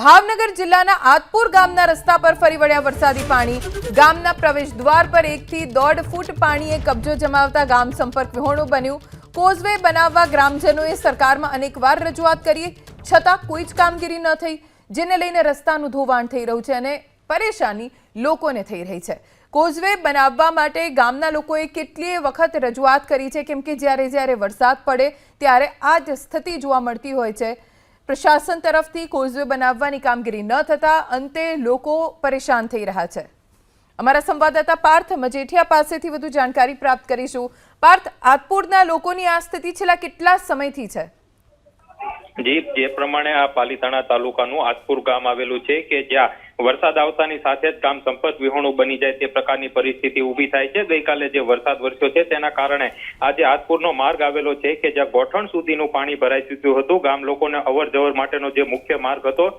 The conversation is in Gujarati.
ભાવનગર જિલ્લાના આતપુર ગામના રસ્તા પર ફરી વળ્યા વરસાદી પાણી. ગામના પ્રવેશ દ્વાર પર એકથી દોઢ ફૂટ પાણીએ કબજો જમાવતા ગામ સંપર્ક વિહોણું બન્યું. કોઝવે બનાવવા ગ્રામજનોએ સરકારમાં અનેકવાર રજૂઆત કરી, છતાં કોઈ જ કામગીરી ન થઈ, જેને લઈને રસ્તાનું ધોવાણ થઈ રહ્યું છે અને પરેશાની લોકોને થઈ રહી છે. કોઝવે બનાવવા માટે ગામના લોકોએ કેટલીય વખત રજૂઆત કરી છે, કેમ કે જ્યારે જ્યારે વરસાદ પડે, ત્યારે આ જ સ્થિતિ જોવા મળતી હોય છે. પ્રશાસન તરફથી કોઝવે બનાવવાની કામગીરી ન થતા અંતે લોકો પરેશાન થઈ રહ્યા છે. અમારા સંવાદદાતા પાર્થ મજેઠિયા પાસેથી વધુ જાણકારી પ્રાપ્ત કરીશું. પાર્થ, આતપુરના લોકોની આ સ્થિતિ છેલ્લા કેટલા સમયથી છે? જી, જે પ્રમાણે આ પાલીતાણા તાલુકાનું આસપુર ગામ આવેલું છે કે જ્યાં વરસાદ આવતાની સાથે જ ગામ સંપર્ક વિહોણું બની જાય તે પ્રકારની પરિસ્થિતિ ઊભી થાય છે. ગઈકાલે જે વરસાદ વરસ્યો છે તેના કારણે આજે આસપુરનો માર્ગ આવેલો છે કે જ્યાં ગોઠણ સુધીનું પાણી ભરાઈ ચૂક્યું હતું. ગામ લોકોને અવર જવર માટેનો જે મુખ્ય માર્ગ હતો